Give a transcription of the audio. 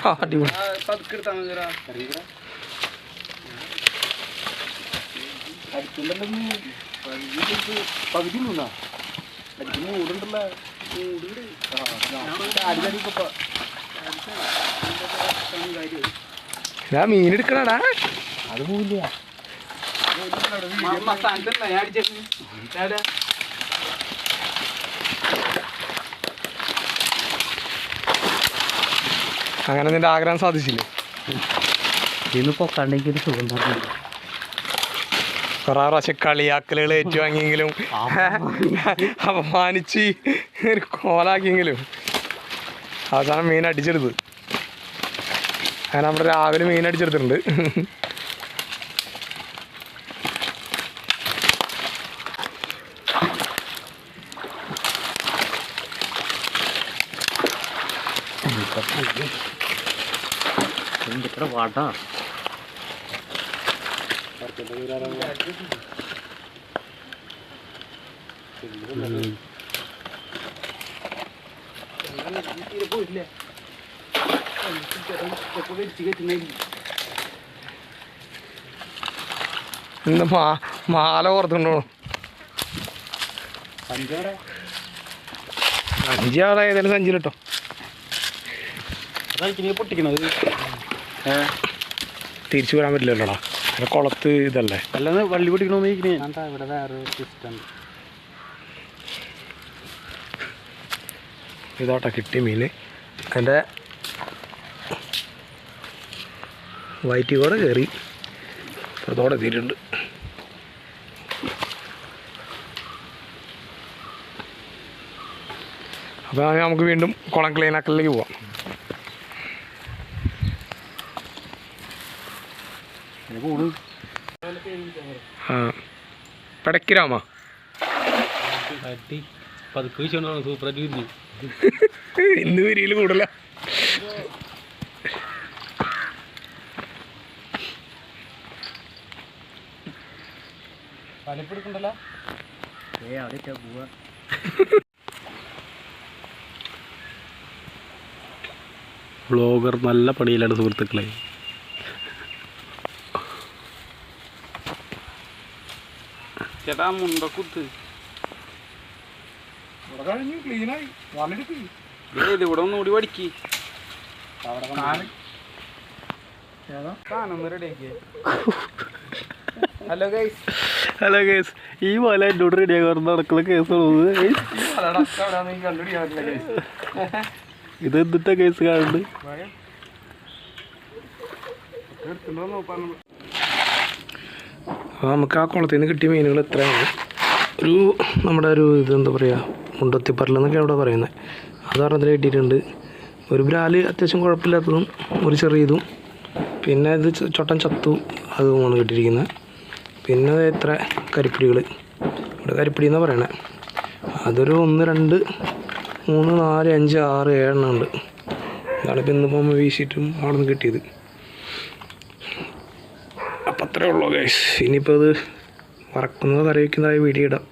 ആ അടിപൊളി പകുതി മൂന്നാ അടിക്കുന്ന മൂടുണ്ടല്ലോ ഞാൻ മീൻ എടുക്കണടാ. അത് പോവില്ല അങ്ങനെ നിന്റെ ആഗ്രഹം സാധിച്ചില്ലേ? ഇന്ന് പൊക്കാണ്ടെങ്കിൽ ഒരു സുഖം തന്നെ കുറേ പ്രാവശ്യം കളിയാക്കലുകൾ ഏറ്റുവാങ്ങിയെങ്കിലും അപമാനിച്ച് ഒരു കോലാക്കിയെങ്കിലും. അവസാനം മീൻ അടിച്ചെടുത്ത്. അങ്ങനെ നമ്മുടെ രാവിലെ മീൻ അടിച്ചെടുത്തിട്ടുണ്ട്. ഇന്ന് മാ മാല ഓർത്തുണ്ടോ അഞ്ചോടെ അഞ്ചാളെ ഏതായാലും സഞ്ചിലിട്ടോ അതായിരിക്കും പൊട്ടിക്കണത്. തിരിച്ചു വരാൻ പറ്റില്ലല്ലോടാ? കൊളത്ത് കുളത്ത് ഇതല്ലേ? അല്ലാതെ വള്ളി പൊട്ടിക്കണമെന്ന് ഇരിക്കണേ ഇവിടെ വേറെ സിസ്റ്റം ഇതാട്ടോ കിട്ടിയ മീൻ. അതിന്റെ വയറ്റി കൂടെ കയറി. അതോടെ തീരുണ്ട് അപ്പോൾ നമുക്ക് വീണ്ടും കുളം ക്ലീനാക്കലിലേക്ക് പോവാം. ആ. പടക്കിരാമ അടി. പതുക്കെ വെച്ചോണ്ടാണ് സൂപ്പറായിട്ട് വിരിഞ്ഞു ഇന്ന് വരിയിൽ കൂടല. പലപ്പെടുക്കണ്ടല്ലോ ഏ അവിടെ പോവാ. വ്ളോഗർ നല്ല പണിയിലാണ് സുഹൃത്തുക്കളെ. ചേട്ടാ മുണ്ടക്കുത്ത് ക്ലീനായി വന്നെടുക്ക് ഏത്? ഇവിടെ ഒന്നുകൂടി പഠിക്ക് ഹലോ ഗൈസ് ഹലോ കേസ് ഈ പോലെ എന്നോട് റെഡിയാക്കാൻ നടക്കുന്ന ഗൈസ് ഇത് എന്തിട്ടാ കേസ് കാണുന്നത്? നമുക്ക് ആ കുളത്തിൽ നിന്ന് കിട്ടിയ മീനുകൾ എത്രയാണ്? ഒരു നമ്മുടെ ഒരു ഇത് എന്താ പറയുക മുണ്ടത്തിപ്പറൽ എന്നൊക്കെ അവിടെ പറയുന്നത്. അത് പറഞ്ഞതിൽ കിട്ടിയിട്ടുണ്ട്. ഒരു ബ്രാൽ അത്യാവശ്യം കുഴപ്പമില്ലാത്തതും ഒരു ചെറിയതും പിന്നെ ഇത് ചൊട്ടൻ ചത്തു അതുമാണ് കിട്ടിയിരിക്കുന്നത്. പിന്നെ എത്ര കരിപ്പിടികൾ ഇവിടെ കരിപ്പിടി എന്നാണ് പറയണേ. അതൊരു ഒന്ന് രണ്ട് മൂന്ന് നാല് അഞ്ച് ആറ് ഏഴെണ്ണം ഉണ്ട്. ഇതാണ് ഇപ്പം ഇന്ന് പോകുമ്പോൾ വീശിയിട്ടും അവിടെ നിന്ന് കിട്ടിയത്. അപ്പം അത്രേ ഉള്ളൂ ഗൈസ് ഇനിയിപ്പോൾ അത് വറക്കുന്നത് കറി വീഡിയോ ഇടാം.